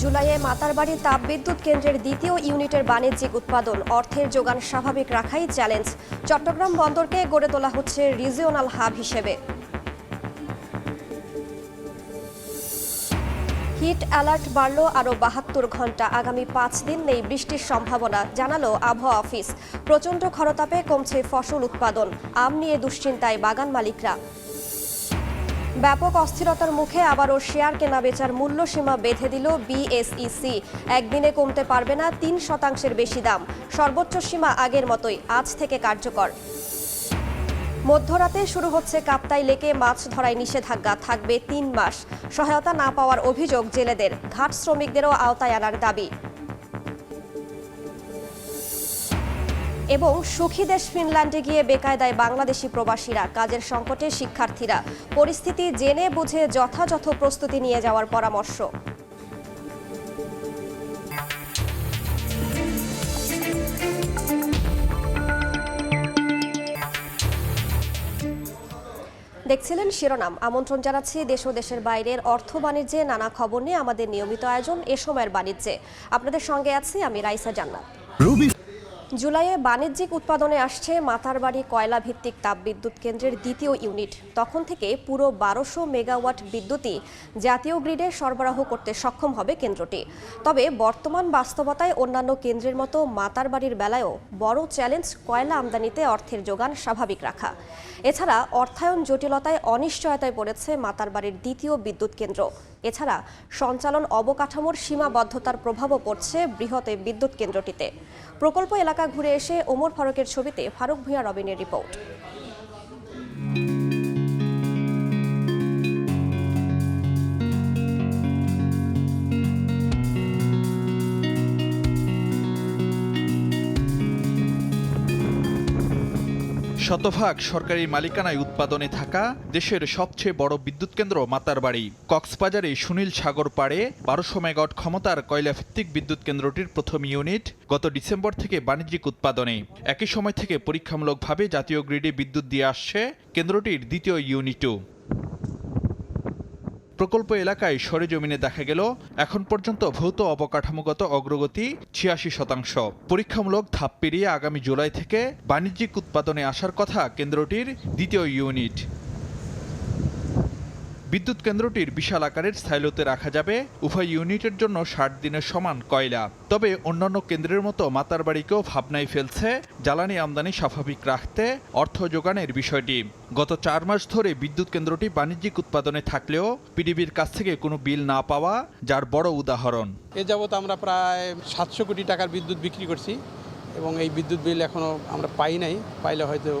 জুলাইয়ে মাতারবাড়ি তাপবিদ্যুৎ কেন্দ্রের দ্বিতীয় ইউনিটের বাণিজ্যিক উৎপাদন, অর্থের যোগান স্বাভাবিক রাখাই চ্যালেঞ্জ। চট্টগ্রাম বন্দরকে গড়ে তোলা হচ্ছে রিজিওনাল হাব হিসেবে। হিট অ্যালার্ট বাড়ল আরও বাহাত্তর ঘণ্টা। আগামী পাঁচ দিন নেই বৃষ্টির সম্ভাবনা, জানালো আবহাওয়া অফিস। প্রচণ্ড খরতাপে কমছে ফসল উৎপাদন। আম নিয়ে দুশ্চিন্তায় বাগান মালিকরা। ব্যাপক অস্থিরতার মুখে আবারও শেয়ার কেনা বেচার মূল্যসীমা বেঁধে দিল বিএসইসি একদিনে কমতে পারবে না তিন শতাংশের বেশি দাম। সর্বোচ্চ সীমা আগের মতোই, আজ থেকে কার্যকর। মধ্যরাতে শুরু হচ্ছে কাপ্তাই লেকে মাছ ধরায় নিষেধাজ্ঞা, থাকবে তিন মাস। সহায়তা না পাওয়ার অভিযোগ জেলেদের। ঘাট শ্রমিকদেরও আওতায় আনার দাবি। এবং সুখী দেশ ফিনল্যান্ডে গিয়ে বেকায়দায় বাংলাদেশি প্রবাসীরা, কাজের সংকটে শিক্ষার্থীরা। পরিস্থিতি জেনে বুঝে যথাযথ প্রস্তুতি নিয়ে যাওয়ার পরামর্শ। দেখছিলেন শিরোনাম। আমন্ত্রণ জানাচ্ছি দেশ ও দেশের বাইরের অর্থ বাণিজ্যে নানা খবর নিয়ে আমাদের নিয়মিত আয়োজন এ সময়ের বাণিজ্যে। আপনাদের সঙ্গে আছি আমি রাইসা জান্নাত। জুলাইয়ে বাণিজ্যিক উৎপাদনে আসছে মাতারবাড়ি কয়লা ভিত্তিক তাপবিদ্যুৎ কেন্দ্রের দ্বিতীয় ইউনিট। তখন থেকে পুরো বারোশো মেগাওয়াট বিদ্যুৎই জাতীয় গ্রিডে সরবরাহ করতে সক্ষম হবে কেন্দ্রটি। তবে বর্তমান বাস্তবতায় অন্যান্য কেন্দ্রের মতো মাতারবাড়ির বেলায়ও বড় চ্যালেঞ্জ কয়লা আমদানিতে অর্থের যোগান স্বাভাবিক রাখা। এছাড়া অর্থায়ন জটিলতায় অনিশ্চয়তায় পড়েছে মাতারবাড়ির দ্বিতীয় বিদ্যুৎ কেন্দ্র। এছাড়া সঞ্চালন অবকাঠামোর সীমাবদ্ধতার প্রভাবও পড়ছে বৃহৎ বিদ্যুৎ কেন্দ্রটিতে। প্রকল্প এলাকা ঘুরে এসে ওমর ফারুকের ছবিতে ফারুক ভূঁইয়া রবিনের রিপোর্ট। শতভাগ সরকারি মালিকানায় উৎপাদনে থাকা দেশের সবচেয়ে বড় বিদ্যুৎ কেন্দ্র মাতারবাড়ি কক্সবাজারে সুনীল সাগর পাড়ে বারোশো মেগাওয়াট ক্ষমতার কয়লাভিত্তিক বিদ্যুৎ কেন্দ্রটির প্রথম ইউনিট গত ডিসেম্বর থেকে বাণিজ্যিক উৎপাদনে। একই সময় থেকে পরীক্ষামূলকভাবে জাতীয় গ্রিডে বিদ্যুৎ দিয়ে আসছে কেন্দ্রটির দ্বিতীয় ইউনিটও। প্রকল্প এলাকায় সরেজমিনে দেখা গেল, এখন পর্যন্ত ভৌত অবকাঠামোগত অগ্রগতি ছিয়াশি শতাংশ। পরীক্ষামূলক ধাপ পেরিয়ে আগামী জুলাই থেকে বাণিজ্যিক উৎপাদনে আসার কথা কেন্দ্রটির দ্বিতীয় ইউনিট। বিদ্যুৎ কেন্দ্রটির বিশাল আকারের সাইলোতে রাখা যাবে। উভয় ইউনিটের জন্য ষাট দিনের সমান কয়লা। তবে অন্যান্য কেন্দ্রের মতো মাতারবাড়িকেও ভাবনায় ফেলছে জ্বালানি আমদানি স্বাভাবিক রাখতে অর্থ যোগানের বিষয়টি। গত চার মাস ধরে বিদ্যুৎ কেন্দ্রটি বাণিজ্যিক উৎপাদনে থাকলেও পিডিবির কাছ থেকে কোনো বিল না পাওয়া যার বড় উদাহরণ। এ যাবৎ আমরা প্রায় সাতশো কোটি টাকার বিদ্যুৎ বিক্রি করছি এবং এই বিদ্যুৎ বিল এখনও আমরা পাই নাই। পাইলে হয়তো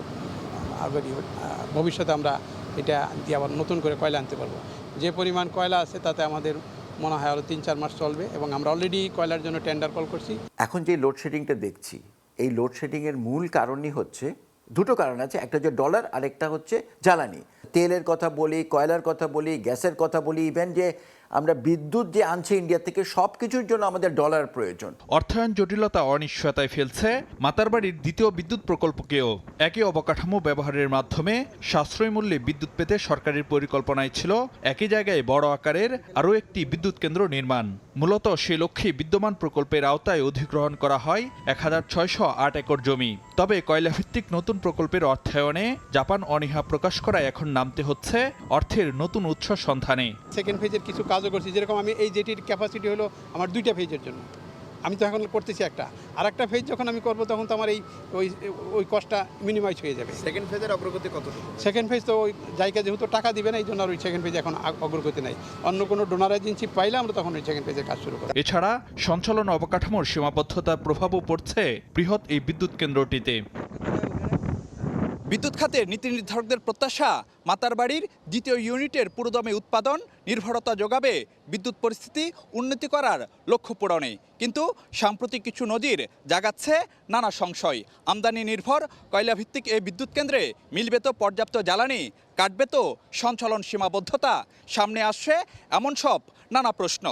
ভবিষ্যতে আমরা এটা দিয়ে আবার নতুন করে কয়লা আনতে পারব। যে পরিমাণ কয়লা আছে তাতে আমাদের মনে হয় আরও তিন চার মাস চলবে এবং আমরা অলরেডি কয়লার জন্য টেন্ডার কল করছি। এখন যে লোডশেডিংটা দেখছি, এই লোডশেডিংয়ের মূল কারণই হচ্ছে, দুটো কারণ আছে, একটা হচ্ছে ডলার আরেকটা হচ্ছে জ্বালানি। তেলের কথা বলি, কয়লার কথা বলি, গ্যাসের কথা বলি ইভেন যে আমরা বিদ্যুৎ যে আনছি ইন্ডিয়া থেকে সব কিছুর জন্য আমাদের ডলার প্রয়োজন। অর্থায়ন জটিলতা অনিশ্চয়তায় ফেলছে মাতারবাড়ির দ্বিতীয় বিদ্যুৎ প্রকল্পকেও। একই অবকাঠামো ব্যবহারের মাধ্যমে সাশ্রয় মূল্যে বিদ্যুৎ পেতে সরকারের পরিকল্পনায় ছিল একই জায়গায় বড় আকারের আরও একটি বিদ্যুৎ কেন্দ্র নির্মাণ। মূলত সে লক্ষ্যে বিদ্যমান প্রকল্পের আওতায় অধিগ্রহণ করা হয় এক হাজার ছয়শো আট একর জমি। তবে কয়লাভিত্তিক নতুন প্রকল্পের অর্থায়নে জাপান অনীহা প্রকাশ করায় এখন নামতে হচ্ছে অর্থের নতুন উৎস সন্ধানে। সেকেন্ড ফেজের কিছু কাজও করছি। যেরকম আমি এই জেটির ক্যাপাসিটি হলো আমার দুইটা ফেজের জন্য। আমি তো এখন করতেছি একটা। আর একটা ফেজ যখন আমি করব তখন তো আমার এই ওই ওই কষ্টটা মিনিমাইজ হয়ে যাবে। সেকেন্ড ফেজের অগ্রগতি কত সেকেন্ড ফেজ তো ওই জায়গা যেহেতু টাকা দিবে না এই জন্য আর ওই সেকেন্ড ফেজ এখন অগ্রগতি নাই। অন্য কোনো ডোনার এজেন্সি পাইলে আমরা তখন ওই সেকেন্ড ফেজের কাজ শুরু করি এছাড়া সঞ্চালন অবকাঠামোর সীমাবদ্ধতার প্রভাবও পড়ছে বৃহৎ এই বিদ্যুৎ কেন্দ্রটিতে। বিদ্যুৎ খাতের নীতি নির্ধারকদের প্রত্যাশা মাতারবাড়ির দ্বিতীয় ইউনিটের পুরোদমে উৎপাদন নির্ভরতা যোগাবে, বিদ্যুৎ পরিস্থিতি উন্নতি করার লক্ষ্য পূরণে। কিন্তু সাম্প্রতিক কিছু নজির জাগাচ্ছে নানা সংশয়। আমদানি নির্ভর, কয়লাভিত্তিক এই বিদ্যুৎ কেন্দ্রে মিলবে তো পর্যাপ্ত জ্বালানি, কাটবে তো সঞ্চালন সীমাবদ্ধতা, সামনে আসছে এমন সব নানা প্রশ্ন।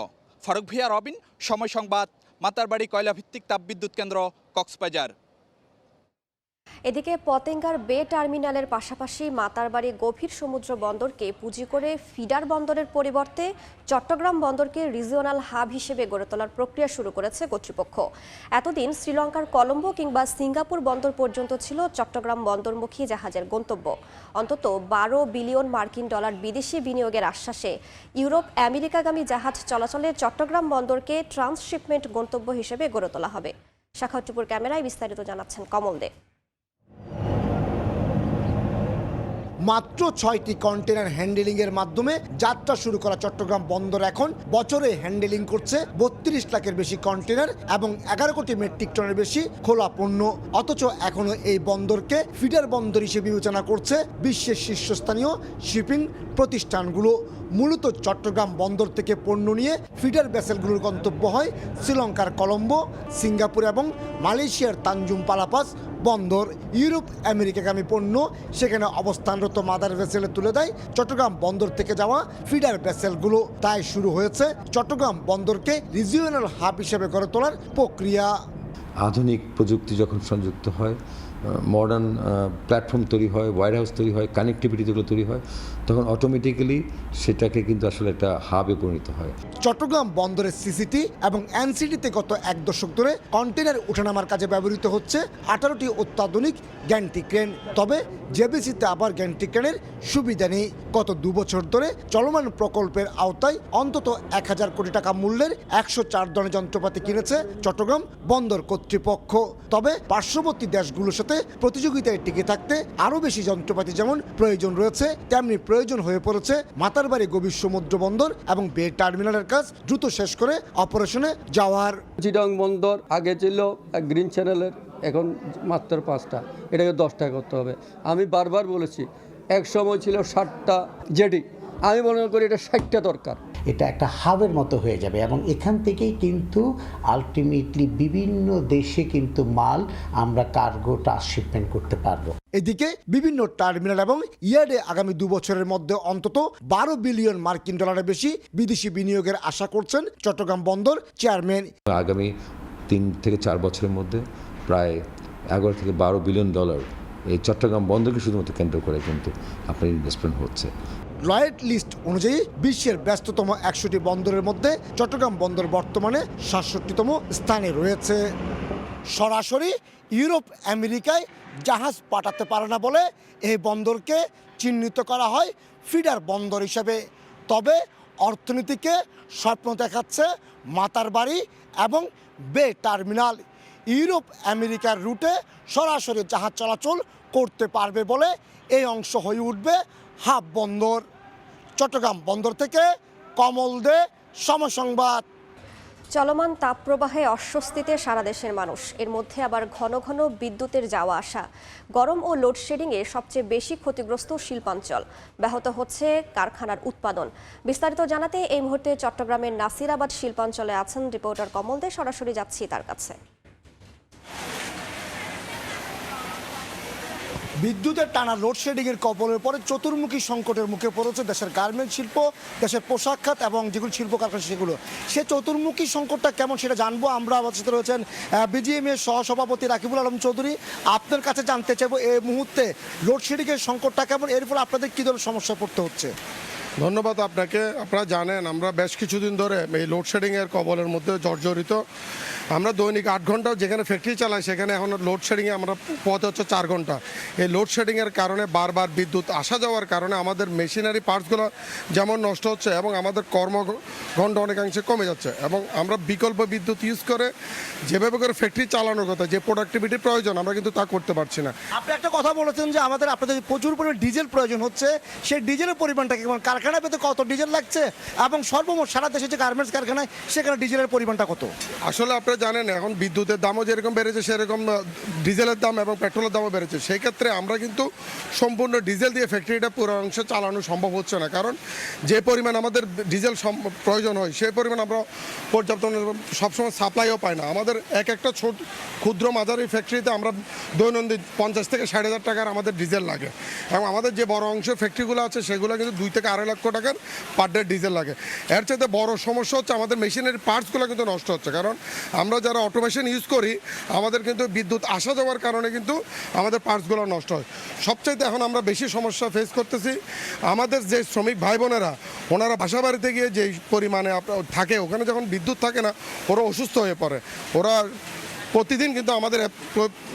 ফারুক ভিয়া, রবিন, সময় সংবাদ, মাতার মাতারবাড়ি কয়লাভিত্তিক তাপবিদ্যুৎ কেন্দ্র, কক্সবাজার। এদিকে পতেঙ্গার বে টার্মিনালের পাশাপাশি মাতারবাড়ি গভীর সমুদ্র বন্দরকে পুঁজি করে ফিডার বন্দরের পরিবর্তে চট্টগ্রাম বন্দরকে রিজিওনাল হাব হিসেবে গড়ে তোলার প্রক্রিয়া শুরু করেছে কর্তৃপক্ষ। এতদিন শ্রীলঙ্কার কলম্বো কিংবা সিঙ্গাপুর বন্দর পর্যন্ত ছিল চট্টগ্রাম বন্দরমুখী জাহাজের গন্তব্য। অন্তত বারো বিলিয়ন মার্কিন ডলার বিদেশি বিনিয়োগের আশ্বাসে ইউরোপ আমেরিকাগামী জাহাজ চলাচলে চট্টগ্রাম বন্দরকে ট্রান্সশিপমেন্ট গন্তব্য হিসেবে গড়ে তোলা হবে। শাখাউট্টুপুর ক্যামেরায় বিস্তারিত জানাচ্ছেন কমল দে। মাত্র ছয়টি কন্টেনার হ্যান্ডেলিংয়ের মাধ্যমে যাত্রা শুরু করা চট্টগ্রাম বন্দর এখন। বছরে হ্যান্ডেলিং করছে বত্রিশ লাখের বেশি কন্টেনার এবং এগারো কোটি মেট্রিক টনের বেশি খোলা পণ্য। অথচ এখনও এই বন্দরকে ফিডার বন্দর হিসেবে বিবেচনা করছে বিশ্বের শীর্ষস্থানীয় শিপিং প্রতিষ্ঠানগুলো। মূলত চট্টগ্রাম বন্দর থেকে পণ্য নিয়ে ফিডার ভেসেলগুলোর গন্তব্য হয় শ্রীলঙ্কার কলম্বো, সিঙ্গাপুর এবং মালয়েশিয়ার তানজুম পালাপাস। বন্দর, ইউরোপ, আমেরিকাগামী পণ্য, সেখানে অবস্থানরত মাদার ভেসেলে তুলে দেয় চট্টগ্রাম বন্দর থেকে যাওয়া ফিডার ভেসেলগুলো। তাই শুরু হয়েছে চট্টগ্রাম বন্দরকে রিজিওনাল হাব হিসেবে গড়ে তোলার প্রক্রিয়া। আধুনিক প্রযুক্তি যখন সংযুক্ত হয় মডার্ন প্ল্যাটফর্ম তৈরি হয় ওয়ার হাউস তৈরি হয় কানেক্টিভিটিগুলো তৈরি হয় তখন অটোমেটিক্যালি সেটাকে কিন্তু আসলে একটা হাবে পরিণত হয়। চট্টগ্রাম বন্দরের সিসিটি এবং এনসিটিতে গত এক দশক ধরে কন্টেনার ওঠানামার কাজে ব্যবহৃত হচ্ছে আঠারোটি অত্যাধুনিক গ্যান্টি ক্রেন। তবে জেবিসিতে আবার গ্যান্টি ক্রেনের সুবিধা নেই। গত দু বছর ধরে চলমান প্রকল্পের আওতায় অন্তত এক হাজার কোটি টাকা মূল্যের একশো চার ধরনের যন্ত্রপাতি কিনেছে চট্টগ্রাম বন্দর কর্তৃপক্ষ। তবে পার্শ্ববর্তী দেশগুলোর সাথে প্রতিযোগিতায় টিকে থাকতে আরও বেশি যন্ত্রপাতি যেমন প্রয়োজন রয়েছে, তেমনি প্রয়োজন হয়ে পড়েছে মাতারবাড়ি গভীর সমুদ্র বন্দর এবং বে টার্মিনালের কাজ দ্রুত শেষ করে অপারেশনে যাওয়ার। জিডং বন্দর আগে ছিল গ্রিন চ্যানেলের, এখন মাত্র পাঁচটা। এটাকে দশটা করতে হবে। আমি বারবার বলেছি, এক সময় ছিল ষাটটা জেডি আমি মনে করি এটা ষাটটা দরকার। এটা একটা হাবের মতো হয়ে যাবে এবং এখান থেকেই কিন্তু আলটিমেটলি বিভিন্ন দেশে কিন্তু মাল আমরা কার্গো ট্রান্সশিপমেন্ট করতে পারব। এদিকে বিভিন্ন টার্মিনাল এবং ইয়ার্ডে আগামী দু বছরের মধ্যে অন্তত বারো বিলিয়ন মার্কিন ডলারের বেশি বিদেশি বিনিয়োগের আশা করছেন চট্টগ্রাম বন্দর চেয়ারম্যান। আগামী তিন থেকে চার বছরের মধ্যে প্রায় এগারো থেকে বারো বিলিয়ন ডলার এই চট্টগ্রাম বন্দরকে শুধুমাত্র কেন্দ্র করে কিন্তু আপনার ইনভেস্টমেন্ট হচ্ছে। লয়েড লিস্ট অনুযায়ী বিশ্বের ব্যস্ততম একশোটি বন্দরের মধ্যে চট্টগ্রাম বন্দর বর্তমানে সাতষট্টিতম স্থানে রয়েছে। সরাসরি ইউরোপ, আমেরিকায় জাহাজ পাঠাতে পারে না বলে এই বন্দরকে চিহ্নিত করা হয় ফিডার বন্দর হিসেবে। তবে অর্থনীতিকে স্বপ্ন দেখাচ্ছে মাতার বাড়ি এবং বে টার্মিনাল। ইউরোপ, আমেরিকার রুটে সরাসরি জাহাজ চলাচল করতে পারবে বলে এই অংশ হয়ে উঠবে হাব বন্দর, চট্টগ্রাম বন্দর থেকে কমল দে, সমসংবাদ। চলমান তাপপ্রবাহে অস্বস্তিতে সারা দেশের মানুষ। এর মধ্যে আবার ঘন ঘন বিদ্যুতের যাওয়া আসা। গরম ও লোডশেডিংয়ে সবচেয়ে বেশি ক্ষতিগ্রস্ত শিল্পাঞ্চল। ব্যাহত হচ্ছে কারখানার উৎপাদন। বিস্তারিত জানাতে এই মুহূর্তে চট্টগ্রামের নাসিরাবাদ শিল্পাঞ্চলে আছেন রিপোর্টার কমল দে। সরাসরি যাচ্ছি তার কাছে। বিদ্যুতের টানা লোডশেডিংয়ের কবলের পরে চতুর্মুখী সংকটের মুখে পড়েছে দেশের গার্মেন্ট শিল্প, দেশের পোশাক খাত এবং যেগুলো শিল্প কারখানা সেগুলো। সে চতুর্মুখী সংকটটা কেমন সেটা জানব। আমরা আমার সাথে রয়েছেন বিজিএম এর সহসভাপতি রাকিবুল আলম চৌধুরী। আপনার কাছে জানতে চাইব এই মুহূর্তে লোডশেডিংয়ের সংকটটা কেমন? এর ফলে আপনাদের কী ধরনের সমস্যা পড়তে হচ্ছে? ধন্যবাদ আপনাকে। আপনারা জানেন, আমরা বেশ কিছুদিন ধরে এই লোডশেডিংয়ের কবলের মধ্যে জর্জরিত। আমরা দৈনিক আট ঘণ্টা যেখানে ফ্যাক্টরি চালাই সেখানে এখন লোডশেডিংয়ে আমরা পথ হচ্ছে চার ঘণ্টা। এই লোডশেডিংয়ের কারণে বারবার বিদ্যুৎ আসা যাওয়ার কারণে আমাদের মেশিনারি পার্টসগুলো যেমন নষ্ট হচ্ছে এবং আমাদের কর্মঘণ্টা অনেকাংশে কমে যাচ্ছে এবং আমরা বিকল্প বিদ্যুৎ ইউজ করে যেভাবে করে ফ্যাক্টরি চালানোর কথা যে প্রোডাক্টিভিটির প্রয়োজন আমরা কিন্তু তা করতে পারছি না। আপনি একটা কথা বলেছেন যে আমাদের আপনাদের প্রচুর পরিমাণে ডিজেল প্রয়োজন হচ্ছে সেই ডিজেলের পরিমাণটা কেমন কারখানা পেতে কত ডিজেল লাগছে? এবং সর্বমোট সারা দেশে যে গার্মেন্টস কারখানায় সেখানে ডিজেলের পরিমাণটা কত? আসলে আপনারা জানেন, এখন বিদ্যুতের দামও যেরকম বেড়েছে, সেরকম ডিজেলের দাম এবং পেট্রোলের দামও বেড়েছে। সেই ক্ষেত্রে আমরা কিন্তু সম্পূর্ণ ডিজেল দিয়ে ফ্যাক্টরিটা পুরো অংশে চালানো সম্ভব হচ্ছে না। কারণ যে পরিমাণ আমাদের ডিজেল প্রয়োজন হয় সেই পরিমাণ আমরা পর্যাপ্ত সবসময় সাপ্লাইও পাই না। আমাদের এক একটা ছোট, ক্ষুদ্র মাঝারি ফ্যাক্টরিতে আমরা দৈনন্দিন পঞ্চাশ থেকে ষাট হাজার টাকার আমাদের ডিজেল লাগে। এবং আমাদের যে বড় অংশ ফ্যাক্টরিগুলো আছে, সেগুলো কিন্তু দুই থেকে আড়াই লক্ষ টাকার পার ডে ডিজেল লাগে। এর চাইতে বড় সমস্যা হচ্ছে আমাদের মেশিনের পার্টসগুলো কিন্তু নষ্ট হচ্ছে। কারণ আমরা যারা অটোমেশন ইউজ করি, আমাদের কিন্তু বিদ্যুৎ আসা যাওয়ার কারণে কিন্তু আমাদের পার্টসগুলো নষ্ট হয়। সবচাইতে এখন আমরা বেশি সমস্যা ফেস করতেছি। আমাদের যে শ্রমিক ভাই বোনেরা ওনারা বাসা বাড়িতে গিয়ে যে পরিমাণে থাকে, ওখানে যখন বিদ্যুৎ থাকে না, ওরা অসুস্থ হয়ে পড়ে। ওরা প্রতিদিন কিন্তু আমাদের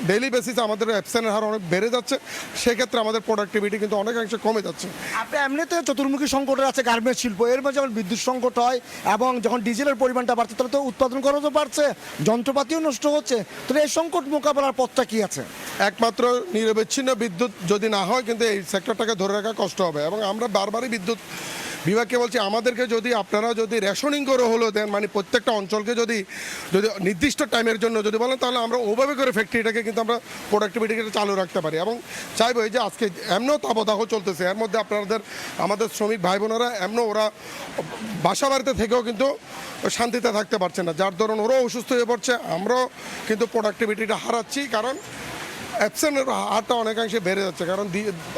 ডেইলি বেসিসে আমাদের অ্যাবসেন্টের হার অনেক বেড়ে যাচ্ছে। সেক্ষেত্রে আমাদের প্রোডাক্টিভিটি কিন্তু অনেকাংশে কমে যাচ্ছে। আপনি এমনিতে চতুর্মুখী সংকটের আছে গার্মেন্টস শিল্প এর মধ্যে যখন বিদ্যুৎ সংকট হয় এবং যখন ডিজেলের পরিমাণটা বাড়ছে তাহলে তো উৎপাদন খরচও বাড়ছে যন্ত্রপাতিও নষ্ট হচ্ছে। তাহলে এই সংকট মোকাবেলার পথটা কি আছে? একমাত্র নিরবিচ্ছিন্ন বিদ্যুৎ যদি না হয় কিন্তু এই সেক্টরটাকে ধরে রাখা কষ্ট হবে এবং আমরা বারবারই বিদ্যুৎ বিভাগকে বলছি, আমাদেরকে যদি আপনারা যদি রেশনিং করে হলেও দেন মানে প্রত্যেকটা অঞ্চলকে যদি যদি নির্দিষ্ট টাইমের জন্য যদি বলেন, তাহলে আমরা ওভাবে করে ফ্যাক্টরিটাকে কিন্তু আমরা প্রোডাক্টিভিটিকে চালু রাখতে পারি। এবং চাইব এই যে আজকে এমনও তাবদাহ চলতেছে, এর মধ্যে আপনাদের, আমাদের শ্রমিক ভাই বোনেরা এমন ওরা বাসা বাড়িতে থেকেও কিন্তু শান্তিতে থাকতে পারছে না। যার ধরুন ওরাও অসুস্থ হয়ে পড়ছে, আমরাও কিন্তু প্রোডাক্টিভিটিটা হারাচ্ছি। কারণ অ্যাবসেন্টের হারটা অনেকাংশে বেড়ে যাচ্ছে। কারণ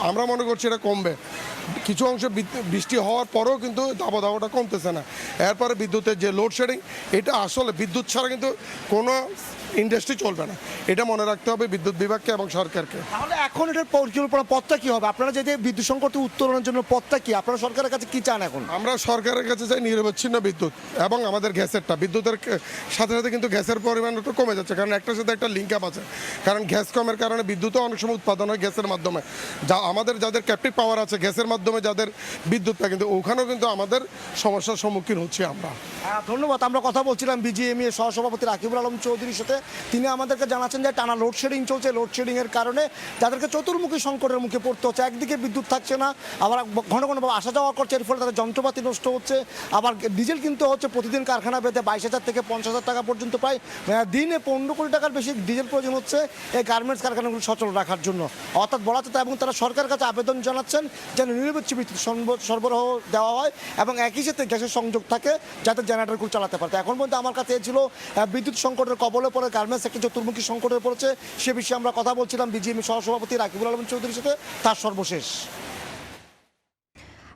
আমরা মনে করছি এটা কমবে। কিছু অংশ বৃষ্টি হওয়ার পরেও কিন্তু দাবদাহটা কমতেছে না। এরপরে বিদ্যুতের যে লোডশেডিং এটা আসলে বিদ্যুৎ ছাড়া কিন্তু কোনো ইন্ডাস্ট্রি চলবে না। এটা মনে রাখতে হবে বিদ্যুৎ বিভাগকে এবং সরকারকে। তাহলে এখন এটার পরিকল্পনা পথটা কি হবে? আপনারা যে যে বিদ্যুৎ সংকট উত্তরণের জন্য পথটা কি? আপনারা সরকারের কাছে কি চান এখন? আমরা সরকারের কাছে চাই নিরবচ্ছিন্ন বিদ্যুৎ এবং আমাদের গ্যাসেরটা বিদ্যুতের সাথে সাথে কিন্তু গ্যাসের পরিমাণ একটু কমে যাচ্ছে। কারণ একটার সাথে একটা লিঙ্ক আপ আছে। কারণ গ্যাস কমের কারণে বিদ্যুৎও অনেক সময় উৎপাদন হয় গ্যাসের মাধ্যমে। যা আমাদের যাদের ক্যাপটিভ পাওয়ার আছে গ্যাসের মাধ্যমে যাদের বিদ্যুৎ বিদ্যুৎটা কিন্তু ওখানেও কিন্তু আমাদের সমস্যার সম্মুখীন হচ্ছি আমরা। হ্যাঁ, ধন্যবাদ। আমরা কথা বলছিলাম বিজিএমএ সহসভাপতি রাকিবুল আলম চৌধুরীর সাথে। তিনি আমাদেরকে জানাচ্ছেন যে টানা লোডশেডিং চলছে লোডশেডিং এর কারণে যাদেরকে চতুর্মুখী সংকটের মুখে পড়তে হচ্ছে। একদিকে বিদ্যুৎ থাকছে না, আবার ঘন ঘন আসা যাওয়া করছে, এর ফলে তাদের যন্ত্রপাতি নষ্ট হচ্ছে। আবার ডিজেল কিনতে হচ্ছে, প্রতিদিন কারখানা পেতে বাইশ হাজার থেকে পঞ্চাশ হাজার টাকা পর্যন্ত প্রায় দিনে পনেরো কোটি টাকার বেশি ডিজেল প্রয়োজন হচ্ছে এই গার্মেন্টস কারখানাগুলো সচল রাখার জন্য। অর্থাৎ বলা যেত এবং তারা সরকারের কাছে আবেদন জানাচ্ছেন যেন নিরবচ্ছ বিদ্যুৎ সরবরাহ দেওয়া হয় এবং একই সাথে গ্যাসের সংযোগ থাকে যাতে জেনারেটরগুলো চালাতে পারে। এখন পর্যন্ত আমার কাছে ছিল বিদ্যুৎ সংকটের কবলে পড়ে গার্মেন্টস একটি চতুর্মুখী সংকটে পড়েছে। সে বিষয়ে আমরা কথা বলছিলাম বিজিএমই সহসভাপতি রাকিবুল আলম চৌধুরীর সাথে। তার সর্বশেষ।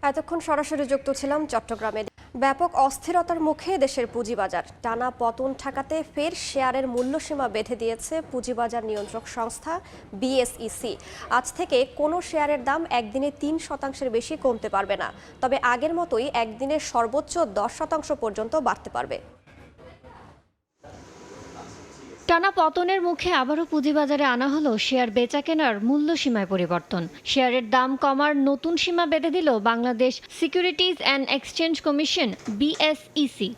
এতক্ষণ সরাসরি যুক্ত ছিলাম চট্টগ্রামে। ব্যাপক অস্থিরতার মুখে দেশের পুঁজিবাজার। টানা পতন ঠেকাতে ফের শেয়ারের মূল্যসীমা বেঁধে দিয়েছে পুঁজিবাজার নিয়ন্ত্রক সংস্থা বিএসইসি। আজ থেকে কোনো শেয়ারের দাম একদিনে তিন শতাংশের বেশি কমতে পারবে না। তবে আগের মতোই একদিনে সর্বোচ্চ দশ শতাংশ পর্যন্ত বাড়তে পারবে। টানা পতনের মুখে আবারও পুঁজিবাজারে আনা হলো শেয়ার বেচা কেনার মূল্য সীমায় পরিবর্তন। শেয়ারের দাম কমার নতুন সীমা বেঁধে দিল Bangladesh Securities and Exchange Commission, BSEC.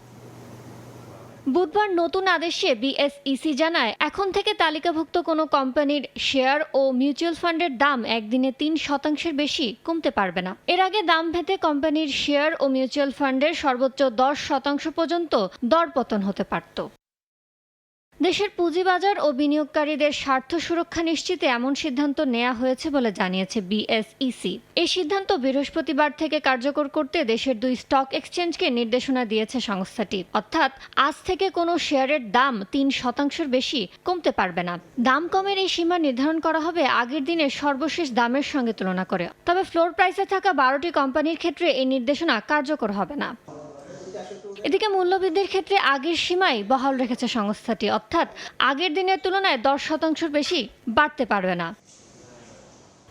বুধবার নতুন আদেশে বিএসইসি জানায়, এখন থেকে তালিকাভুক্ত কোনো কোম্পানির শেয়ার ও মিউচুয়াল ফান্ডের দাম একদিনে তিন শতাংশের বেশি কমতে পারবে না। এর আগে দাম ভেদে কোম্পানির শেয়ার ও মিউচুয়াল ফান্ডের সর্বোচ্চ দশ শতাংশ পর্যন্ত দরপতন হতে পারত। দেশের পুঁজিবাজার ও বিনিয়োগকারীদের স্বার্থ সুরক্ষা নিশ্চিতে এমন সিদ্ধান্ত নেওয়া হয়েছে বলে জানিয়েছে বিএসইসি। এই সিদ্ধান্ত বৃহস্পতিবার থেকে কার্যকর করতে দেশের দুই স্টক এক্সচেঞ্জকে নির্দেশনা দিয়েছে সংস্থাটি। অর্থাৎ, আজ থেকে কোনো শেয়ারের দাম তিন শতাংশের বেশি কমতে পারবে না। দাম কমের এই সীমা নির্ধারণ করা হবে আগের দিনের সর্বশেষ দামের সঙ্গে তুলনা করে। তবে ফ্লোর প্রাইসে থাকা বারোটি কোম্পানির ক্ষেত্রে এই নির্দেশনা কার্যকর হবে না। এদিকে মূল্যবৃদ্ধির ক্ষেত্রে আগের সীমাই বহাল রেখেছে সংস্থাটি। অর্থাৎ আগের দিনের তুলনায় দশ শতাংশের বেশি বাড়তে পারবে না।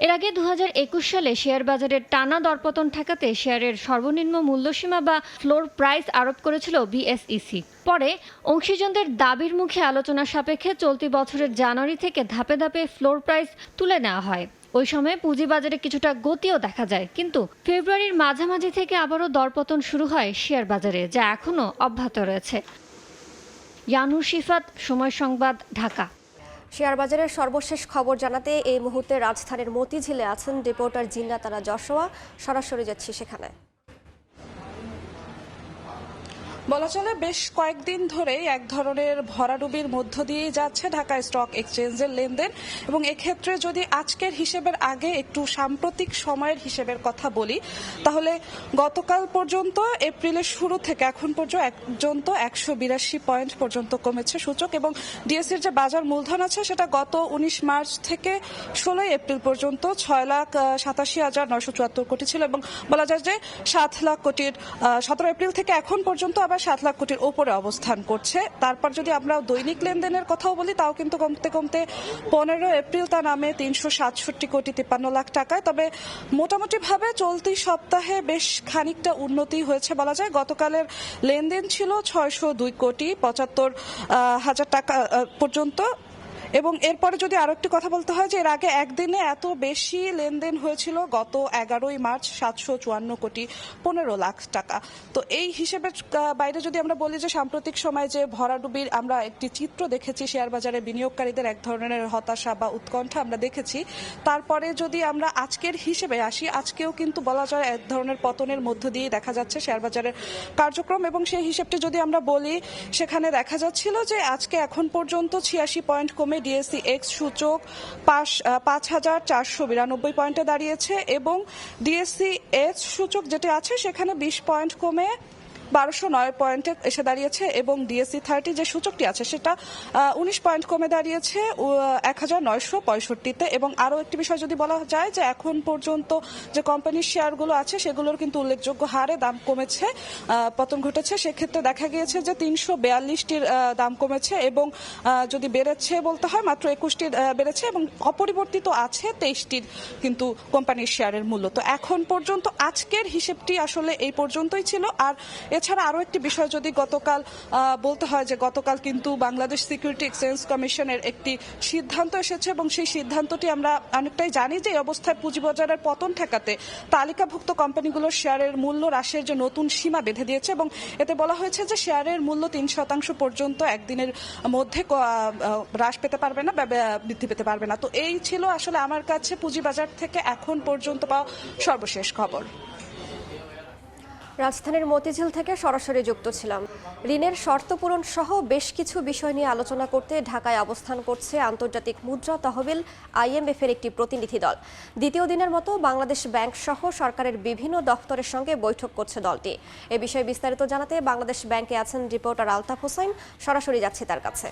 এর আগে দু হাজার একুশ সালে শেয়ার বাজারের টানা দরপতন ঠেকাতে শেয়ারের সর্বনিম্ন মূল্যসীমা বা ফ্লোর প্রাইস আরোপ করেছিল বিএসইসি। পরে অংশীজনদের দাবির মুখে আলোচনা সাপেক্ষে চলতি বছরের জানুয়ারি থেকে ধাপে ধাপে ফ্লোর প্রাইস তুলে নেওয়া হয়। ওই সময় পুঁজিবাজারে কিছুটা গতিও দেখা যায়। কিন্তু ফেব্রুয়ারির মাঝামাঝি থেকে আবারও দরপতন শুরু হয় শেয়ার বাজারে, যা এখনও অব্যাহত রয়েছে। ইয়ানুর শিফাত, সময় সংবাদ, ঢাকা। শেয়ার বাজারের সর্বশেষ খবর জানাতে এই মুহূর্তে রাজধানীর মতিঝিলে আছেন রিপোর্টার জিন্নাতারা যশোয়া সরাসরি যাচ্ছি সেখানে। বলা চলে বেশ কয়েকদিন ধরেই এক ধরনের ভরাডুবির মধ্য দিয়েই যাচ্ছে ঢাকা স্টক এক্সচেঞ্জের লেনদেন। এবং এক্ষেত্রে যদি আজকের হিসেবের আগে একটু সাম্প্রতিক সময়ের হিসেবের কথা বলি, তাহলে গতকাল পর্যন্ত, এপ্রিলের শুরু থেকে এখন পর্যন্ত একশো বিরাশি পয়েন্ট পর্যন্ত কমেছে সূচক। এবং ডিএসসির যে বাজার মূলধন আছে, সেটা গত উনিশ মার্চ থেকে ষোলোই এপ্রিল পর্যন্ত ছয় লাখ সাতাশি হাজার নয়শো চুয়াত্তর কোটি ছিল। এবং বলা যায় যে সাত লাখ কোটির সতেরো এপ্রিল থেকে এখন পর্যন্ত আবার সাত লাখ কোটির ওপরে অবস্থান করছে। তারপর যদি আমরা দৈনিক লেনদেনের কথাও বলি, তাও কিন্তু কমতে কমতে পনেরো এপ্রিল তা নামে তিনশো সাতষট্টি কোটি তিপ্পান্ন লাখ টাকায়। তবে মোটামুটিভাবে চলতি সপ্তাহে বেশ খানিকটা উন্নতি হয়েছে বলা যায়। গতকালের লেনদেন ছিল ছয়শো দুই কোটি পঁচাত্তর হাজার টাকা পর্যন্ত। এবং এরপরে যদি আরও একটি কথা বলতে হয় যে এর আগে একদিনে এত বেশি লেনদেন হয়েছিল গত এগারোই মার্চ সাতশো চুয়ান্ন কোটি পনেরো লাখ টাকা। তো এই হিসেবের বাইরে যদি আমরা বলি যে সাম্প্রতিক সময়ে যে ভরাডুবির আমরা একটি চিত্র দেখেছি শেয়ার বাজারে বিনিয়োগকারীদের এক ধরনের হতাশা বা উৎকণ্ঠা আমরা দেখেছি। তারপরে যদি আমরা আজকের হিসেবে আসি, আজকেও কিন্তু বলা যায় এক ধরনের পতনের মধ্য দিয়ে দেখা যাচ্ছে শেয়ার বাজারের কার্যক্রম এবং সেই হিসেবটি যদি আমরা বলি, সেখানে দেখা যাচ্ছিল যে আজকে এখন পর্যন্ত ছিয়াশি পয়েন্ট কমে ডিএসসি এক্স সূচক পাঁচ হাজার চারশো বিরানব্বই পয়েন্টে দাঁড়িয়েছে এবং ডিএসসি এস সূচক যেটা আছে সেখানে বিশ পয়েন্ট কমে বারোশো নয় পয়েন্টে এসে দাঁড়িয়েছে এবং ডিএসসি থার্টি যে সূচকটি আছে সেটা উনিশ পয়েন্ট কমে দাঁড়িয়েছে এক হাজার নয়শো পঁয়ষট্টিতে। এবং আরও একটি বিষয় যদি বলা যায় যে এখন পর্যন্ত যে কোম্পানির শেয়ারগুলো আছে সেগুলোর কিন্তু উল্লেখযোগ্য হারে দাম কমেছে পতন ঘটেছে। সেক্ষেত্রে দেখা গিয়েছে যে তিনশো বিয়াল্লিশটির দাম কমেছে এবং যদি বেড়েছে বলতে হয় মাত্র একুশটির আহ, বেড়েছে এবং অপরিবর্তিত আছে তেইশটির কিন্তু কোম্পানির শেয়ারের মূল্য। তো এখন পর্যন্ত আজকের হিসেবটি আসলে এই পর্যন্তই ছিল। আর এছাড়া আরও একটি বিষয় যদি গতকাল বলতে হয় যে গতকাল কিন্তু বাংলাদেশ সিকিউরিটি এক্সচেঞ্জ কমিশনের একটি সিদ্ধান্ত এসেছে এবং সেই সিদ্ধান্তটি আমরা অনেকটাই জানি যে অবস্থায় পুঁজিবাজারের পতন ঠেকাতে তালিকাভুক্ত কোম্পানিগুলোর শেয়ারের মূল্য হ্রাসের যে নতুন সীমা বেঁধে দিয়েছে এবং এতে বলা হয়েছে যে শেয়ারের মূল্য তিন শতাংশ পর্যন্ত একদিনের মধ্যে হ্রাস পেতে পারবে না বৃদ্ধি পেতে পারবে না। তো এই ছিল আসলে আমার কাছে পুঁজিবাজার থেকে এখন পর্যন্ত পাওয়া সর্বশেষ খবর। রাজধানীর মতিঝিল থেকে সরাসরি যুক্ত ছিলাম। ঋণের শর্ত পূরণ সহ বেশ কিছু বিষয় নিয়ে আলোচনা করতে ঢাকায় অবস্থান করছে আন্তর্জাতিক মুদ্রা তহবিল আইএমএফ এর একটি প্রতিনিধি দল। দ্বিতীয় দিনের মতো বাংলাদেশ ব্যাংক সহ সরকারের বিভিন্ন দফতরের সঙ্গে বৈঠক করছে দলটি। এ বিষয়ে বিস্তারিত জানাতে বাংলাদেশ ব্যাংকে আছেন রিপোর্টার আলতাফ হোসেন। সরাসরি যাচ্ছি তার কাছে।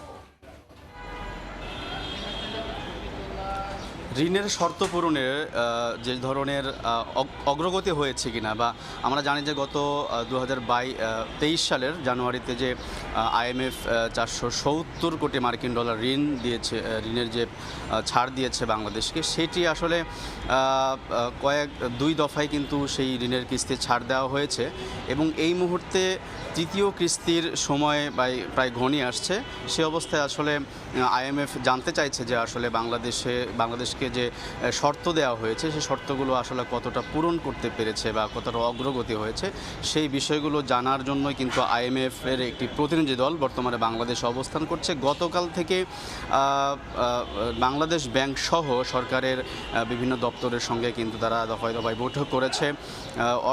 ঋণের শর্ত পূরণের যে ধরনের অগ্রগতি হয়েছে কিনা বা আমরা জানি যে গত দু হাজার তেইশ সালের জানুয়ারিতে যে আইএমএফ চারশো সত্তর কোটি মার্কিন ডলার ঋণ দিয়েছে ঋণের যে ছাড় দিয়েছে বাংলাদেশকে, সেটি আসলে কয়েক, দুই দফায় কিন্তু সেই ঋণের কিস্তি ছাড় দেওয়া হয়েছে এবং এই মুহূর্তে তৃতীয় কিস্তির সময় প্রায় ঘনিয়ে আসছে। সে অবস্থায় আসলে আইএমএফ জানতে চাইছে যে আসলে বাংলাদেশে, বাংলাদেশকে যে শর্ত দেওয়া হয়েছে সেই শর্তগুলো আসলে কতটা পূরণ করতে পেরেছে বা কতটা অগ্রগতি হয়েছে, সেই বিষয়গুলো জানার জন্যই কিন্তু আইএমএফ এর একটি প্রতিনিধি দল বর্তমানে বাংলাদেশে অবস্থান করছে। গতকাল থেকে বাংলাদেশ ব্যাংক সহ সরকারের বিভিন্ন দপ্তরের সঙ্গে কিন্তু তারা দফায় দফায় বৈঠক করেছে।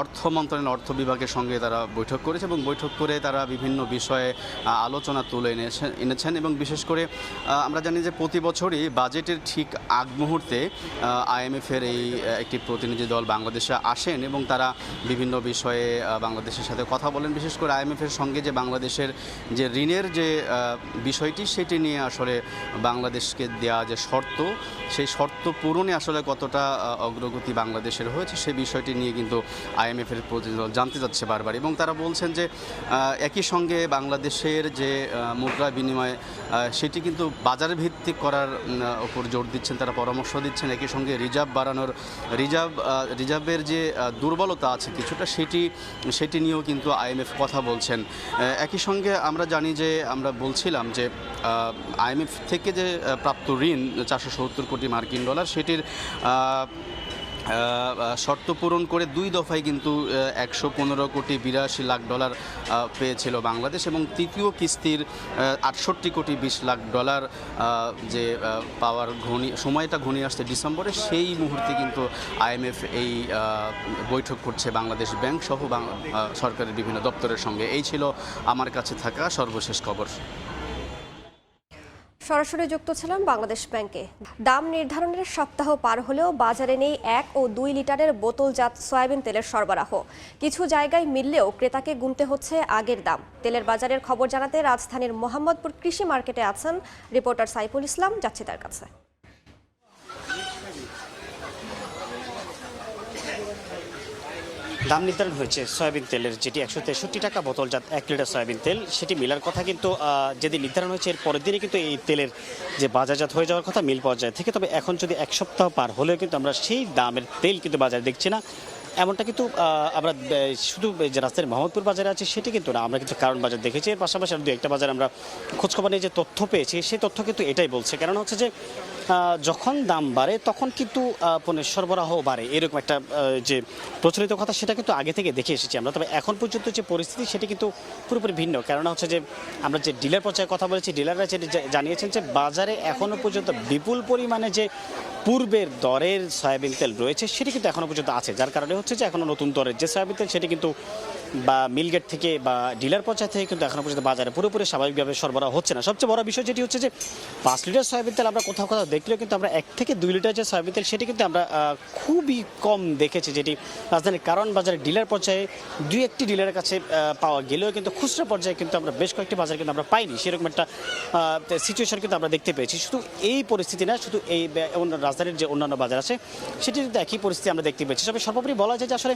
অর্থ মন্ত্রণালয় অর্থ বিভাগের সঙ্গে তারা বৈঠক করেছে এবং বৈঠক করে তারা বিভিন্ন বিষয়ে আলোচনা তুলে এনেছেন এনেছেন এবং বিশেষ করে আমরা জানি যে প্রতি বছরই বাজেটের ঠিক আগ মুহূর্তে আইএমএফের এই একটি প্রতিনিধি দল বাংলাদেশে আসেন এবং তারা বিভিন্ন বিষয়ে বাংলাদেশের সাথে কথা বলেন। বিশেষ করে আইএমএফের সঙ্গে যে বাংলাদেশের যে ঋণের যে বিষয়টি, সেটি নিয়ে আসলে বাংলাদেশকে দেওয়া যে শর্ত, সেই শর্ত পূরণে আসলে কতটা অগ্রগতি বাংলাদেশের হয়েছে সেই বিষয়টি নিয়ে কিন্তু আইএমএফের প্রতিনিধি দল জানতে চাচ্ছে বারবার। এবং তারা বলছেন যে একই সঙ্গে বাংলাদেশের যে মুদ্রা বিনিময় সেটি কিন্তু বাজার ভিত্তিক করার উপর জোর দিচ্ছেন তারা পরামর্শ দিচ্ছেন একই সঙ্গে রিজার্ভ বাড়ানোর, রিজার্ভ রিজার্ভের যে দুর্বলতা আছে কিছুটা সেটি সেটি নিয়েও কিন্তু আইএমএফ কথা বলছেন। একই সঙ্গে আমরা জানি যে, আমরা বলছিলাম যে আইএমএফ থেকে যে প্রাপ্ত ঋণ চারশো সত্তর কোটি মার্কিন ডলার, সেটির শর্ত পূরণ করে দুই দফায় কিন্তু একশো পনেরো কোটি বিরাশি লাখ ডলার পেয়েছিল বাংলাদেশ এবং তৃতীয় কিস্তির আটষট্টি কোটি বিশ লাখ ডলার যে পাওয়ার ঘনি, সময়টা ঘনিয়ে আসছে ডিসেম্বরে, সেই মুহূর্তে কিন্তু আইএমএফ এই বৈঠক করছে বাংলাদেশ ব্যাংক সহ সরকারের বিভিন্ন দপ্তরের সঙ্গে। এই ছিল আমার কাছে থাকা সর্বশেষ খবর। সরাসরি যুক্ত ছিলাম বাংলাদেশ ব্যাংকে। দাম নির্ধারণের সপ্তাহ পার হলেও বাজারে নেই এক ও দুই লিটারের বোতলজাত সয়াবিন তেলের সরবরাহ। কিছু জায়গায় মিললেও ক্রেতাকে গুনতে হচ্ছে আগের দাম। তেলের বাজারের খবর জানাতে রাজধানীর মোহাম্মদপুর কৃষি মার্কেটে আছেন রিপোর্টার সাইফুল ইসলাম, যাচ্ছে তার কাছে। দাম নির্ধারণ হয়েছে সয়াবিন তেলের যেটি একশো তেষট্টি টাকা বোতলজাত এক লিটার সয়াবিন তেল। সেটি মিলার কথা কিন্তু যেদিন নির্ধারণ হয়েছে, এর পরের দিনই কিন্তু এই তেলের যে বাজারজাত হয়ে যাওয়ার কথা মিল পর্যায়ে থেকে। তবে এখন যদি এক সপ্তাহ পার হলেও কিন্তু আমরা সেই দামের তেল কিন্তু বাজারে দেখছি না। এমনটা কিন্তু আমরা শুধু যে রাস্তার মোহাম্মদপুর বাজারে আছে, সেটি কিন্তু না। আমরা কিন্তু কারণ বাজার দেখেছি। এর পাশাপাশি আর দু একটা বাজার আমরা খোঁজখবর নিয়ে যে তথ্য পেয়েছি, সেই তথ্য কিন্তু এটাই বলছে। কারণ হচ্ছে যে যখন দাম বাড়ে, তখন কিন্তু পণ্যের সরবরাহ বাড়ে। এরকম একটা যে প্রচলিত কথা, সেটা কিন্তু আগে থেকে দেখে এসেছি আমরা। তবে এখন পর্যন্ত যে পরিস্থিতি, সেটি কিন্তু পুরোপুরি ভিন্ন। কেননা হচ্ছে যে, আমরা যে ডিলার পর্যায়ে কথা বলেছি, ডিলাররা যেটি জানিয়েছেন যে, বাজারে এখনও পর্যন্ত বিপুল পরিমাণে যে পূর্বের দরের সয়াবিন তেল রয়েছে, সেটি কিন্তু এখনও পর্যন্ত আছে। যার কারণে হচ্ছে যে এখনও নতুন দরের যে সয়াবিন তেল, সেটি কিন্তু বা মিলগেট থেকে বা ডিলার পর্যায়ে থেকে কিন্তু এখনও পর্যন্ত বাজারে পুরোপুরি স্বাভাবিকভাবে সরবরাহ হচ্ছে না। সবচেয়ে বড় বিষয় যেটি হচ্ছে যে, পাঁচ লিটার সয়াবিন তেল আমরা কোথাও কোথাও দেখলেও কিন্তু আমরা এক থেকে দুই লিটার যে সয়াবিন তেল সেটি কিন্তু আমরা খুবই কম দেখেছি যেটি রাজধানীর কারণ বাজারে ডিলার পর্যায়ে দুই একটি ডিলারের কাছে পাওয়া গেলেও কিন্তু খুচরা পর্যায়ে কিন্তু আমরা বেশ কয়েকটি বাজার কিন্তু আমরা পাইনি। সেরকম একটা সিচুয়েশন কিন্তু আমরা দেখতে পেয়েছি। শুধু এই পরিস্থিতি না, শুধু এই রাজধানীর যে অন্যান্য বাজার আছে সেটি কিন্তু একই পরিস্থিতি আমরা দেখতে পেয়েছি। তবে সর্বোপরি বলা যায় যে আসলে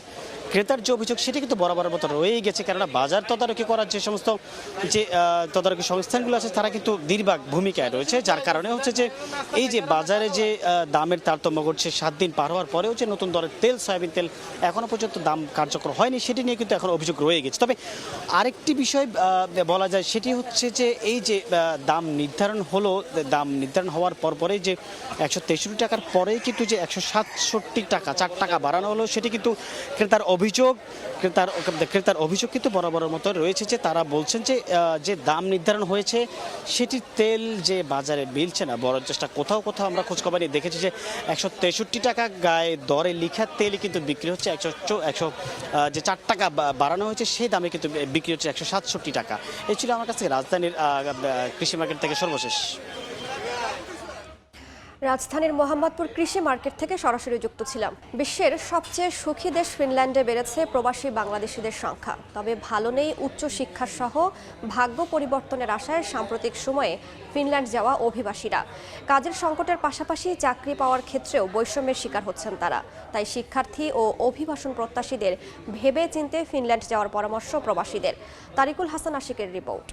ক্রেতার যে অভিযোগ, সেটি কিন্তু বরাবরের মতো রয়েই গেছে। কেননা বাজার তদারকি করার যে সমস্ত যে তদারকি সংস্থানগুলো আছে, তারা কিন্তু নির্বাক ভূমিকায় রয়েছে, যার কারণে হচ্ছে যে এই যে বাজারে যে দামের তারতম্য ঘটছে সাত দিন পার হওয়ার পরেও যে নতুন দরের তেল, সয়াবিন তেল এখনও পর্যন্ত দাম কার্যকর হয়নি, সেটি নিয়ে কিন্তু এখন অভিযোগ রয়ে গেছে। তবে আরেকটি বিষয় বলা যায় সেটি হচ্ছে যে এই যে দাম নির্ধারণ হলো, দাম নির্ধারণ হওয়ার পর পরেই যে একশো তেষট্টি টাকার পরেই কিন্তু যে একশো সাতষট্টি টাকা, চার টাকা বাড়ানো হলো, সেটি কিন্তু ক্রেতার অভিযোগ ক্রেতার ক্রেতার অভিযোগ কিন্তু বরাবরের মতো রয়েছে যে তারা বলছেন যে যে দাম নির্ধারণ হয়েছে সেটি তেল যে বাজারে মিলছে না। বড় চেষ্টা কোথাও কোথাও আমরা খোঁজখবর নিয়ে দেখেছি যে একশো তেষট্টি টাকা গায়ে দরে লিখা তেলই কিন্তু বিক্রি হচ্ছে একশো একশো যে চার টাকা বাড়ানো হয়েছে, সেই দামে কিন্তু বিক্রি হচ্ছে একশো সাতষট্টি টাকা। এই ছিল আমার কাছে রাজধানীর কৃষি মার্কেট থেকে সর্বশেষ। রাজধানীর মোহাম্মদপুর কৃষি মার্কেট থেকে সরাসরি যুক্ত ছিলাম। বিশ্বের সবচেয়ে সুখী দেশ ফিনল্যান্ডে বেড়েছে প্রবাসী বাংলাদেশিদের সংখ্যা। তবে ভালো নেই উচ্চ শিক্ষা সহ ভাগ্য পরিবর্তনের আশায় সাম্প্রতিক সময়ে ফিনল্যান্ড যাওয়া অভিবাসীরা। কাজের সংকটের পাশাপাশি চাকরি পাওয়ার ক্ষেত্রেও বৈষম্যের শিকার হচ্ছেন তারা। তাই শিক্ষার্থী ও অভিবাসন প্রত্যাশীদের ভেবে চিনতে ফিনল্যান্ড যাওয়ার পরামর্শ প্রবাসীদের। তারিকুল হাসান আশিকের রিপোর্ট।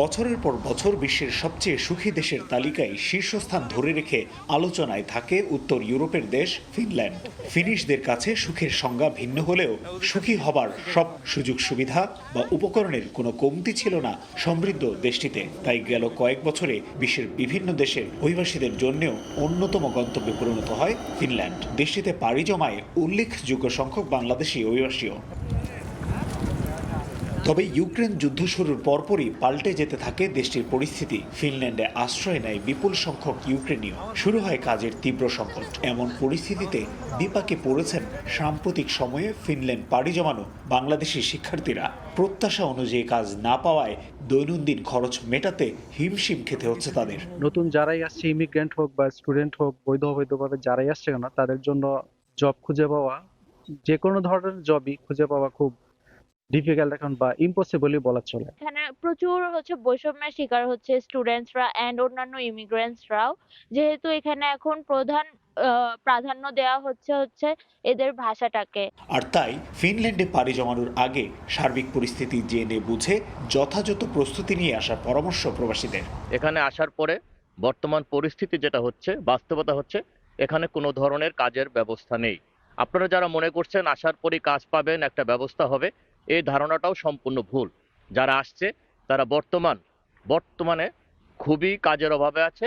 বছরের পর বছর বিশ্বের সবচেয়ে সুখী দেশের তালিকায় শীর্ষস্থান ধরে রেখে আলোচনায় থাকে উত্তর ইউরোপের দেশ ফিনল্যান্ড। ফিনিশদের কাছে সুখের সংজ্ঞা ভিন্ন হলেও সুখী হবার সব সুযোগ সুবিধা বা উপকরণের কোনো কমতি ছিল না সমৃদ্ধ দেশটিতে। তাই গেল কয়েক বছরে বিশ্বের বিভিন্ন দেশের অভিবাসীদের জন্যও অন্যতম গন্তব্যে পরিণত হয় ফিনল্যান্ড। দেশটিতে পাড়ি জমায় উল্লেখযোগ্য সংখ্যক বাংলাদেশি অভিবাসীও। তবে ইউক্রেন যুদ্ধ শুরুর পরপরই পাল্টে যেতে থাকে দেশটির পরিস্থিতি। ফিনল্যান্ডে আশ্রয় নেয় বিপুল সংখ্যক ইউক্রেনীয়। শুরু হয় কাজের তীব্র সংকট। এমন পরিস্থিতিতে বিপাকে পড়েছেন সাম্প্রতিক সময়ে ফিনল্যান্ড পাড়ি জমানো বাংলাদেশি শিক্ষার্থীরা। প্রত্যাশা অনুযায়ী কাজ না পাওয়ায় দৈনন্দিন খরচ মেটাতে হিমশিম খেতে হচ্ছে তাদের। নতুন যারাই আসছে ইমিগ্রেন্ট হোক বা স্টুডেন্ট হোক বৈধ অবৈধভাবে যারাই আসছে কেন, তাদের জন্য জব খুঁজে পাওয়া, যে কোনো ধরনের জবই খুঁজে পাওয়া খুব ডিফিকাল্ট এখন বা ইম্পসিবলই বলা চলে। এখানে প্রচুর হচ্ছে বৈষম্যের শিকার হচ্ছে স্টুডেন্টসরা এন্ড অন্যান্য ইমিগ্রেন্টসরাও যেহেতু এখানে এখন প্রধান আহ, প্রাধান্য দেওয়া হচ্ছে হচ্ছে এদের ভাষাটাকে। আর তাই ফিনল্যান্ডে পাড়ি জমানোর আগে সার্বিক পরিস্থিতি জেনে বুঝে যথাযথ প্রস্তুতি নিয়ে আসার পরামর্শ প্রবাসীদের। এখানে আসার পরে বর্তমান পরিস্থিতি যেটা হচ্ছে বাস্তবতা হচ্ছে এখানে কোনো ধরনের কাজের ব্যবস্থা নেই। আপনারা যারা মনে করছেন আসার পরই কাজ পাবেন একটা ব্যবস্থা হবে এই ধারণাটাও সম্পূর্ণ ভুল। যারা আসছে তারা বর্তমান বর্তমানে খুবই কাজের অভাবে আছে।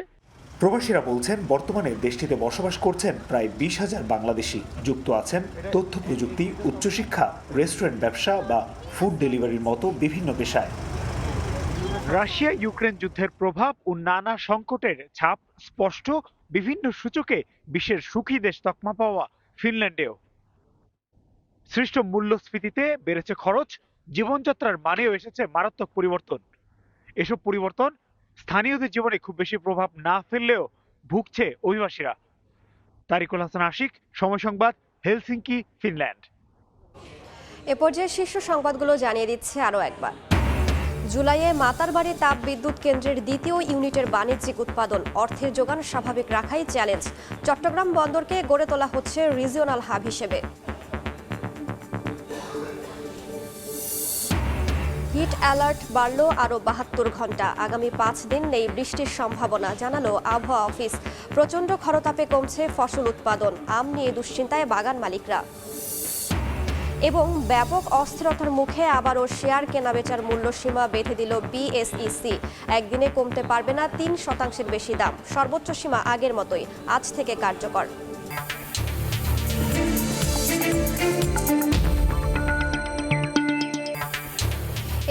প্রবাসীরা বলছেন বর্তমানে দেশটিতে বসবাস করছেন প্রায় বিশ হাজার বাংলাদেশি। যুক্ত আছেন তথ্য প্রযুক্তি উচ্চশিক্ষা রেস্টুরেন্ট ব্যবসা বা ফুড ডেলিভারির মতো বিভিন্ন পেশায়। রাশিয়া ইউক্রেন যুদ্ধের প্রভাব ও নানা সংকটের ছাপ স্পষ্ট বিভিন্ন সূচকে বিশ্বের সুখী দেশ তকমা পাওয়া ফিনল্যান্ডেও। সৃষ্ট মূল্যস্ফীতিতে বেড়েছে খরচ, জীবনযাত্রার মানেও এসেছে মারাত্মক পরিবর্তন। এসব পরিবর্তন স্থানীয়দের জীবনে খুব বেশি প্রভাব না ফেললেও ভুগছে অভিবাসীরা। তারিকুল হাসান আশিক, সময় সংবাদ, হেলসিঙ্কি, ফিনল্যান্ড। এ পর্যায়ে শীর্ষ সংবাদগুলো জানিয়ে দিচ্ছে আরও একবার। জুলাইয়ে মাতারবাড়ি তাপ বিদ্যুৎ কেন্দ্রের দ্বিতীয় ইউনিটের বাণিজ্যিক উৎপাদন, অর্থের যোগান স্বাভাবিক রাখাই চ্যালেঞ্জ। চট্টগ্রাম বন্দরকে গড়ে তোলা হচ্ছে রিজিওনাল হাব হিসেবে। হিট অ্যালার্ট বাড়ল আরও বাহাত্তর ঘণ্টা। আগামী পাঁচ দিন নেই বৃষ্টির সম্ভাবনা, জানালো আবহাওয়া অফিস। প্রচণ্ড খরতাপে কমছে ফসল উৎপাদন, আম নিয়ে দুশ্চিন্তায় বাগান মালিকরা। এবং ব্যাপক অস্থিরতার মুখে আবারও শেয়ার কেনাবেচার মূল্যসীমা বেঁধে দিল বিএসইসি একদিনে কমতে পারবে না তিন শতাংশের বেশি দাম। সর্বোচ্চ সীমা আগের মতোই, আজ থেকে কার্যকর।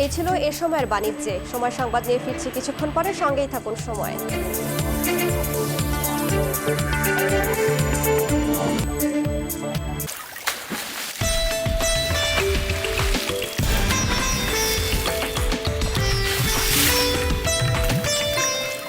এই ছিল এ সময়ের বাণিজ্যে। সময় সংবাদ নিয়ে ফিরছি কিছুক্ষণ পরে সঙ্গেই থাকুন সময়।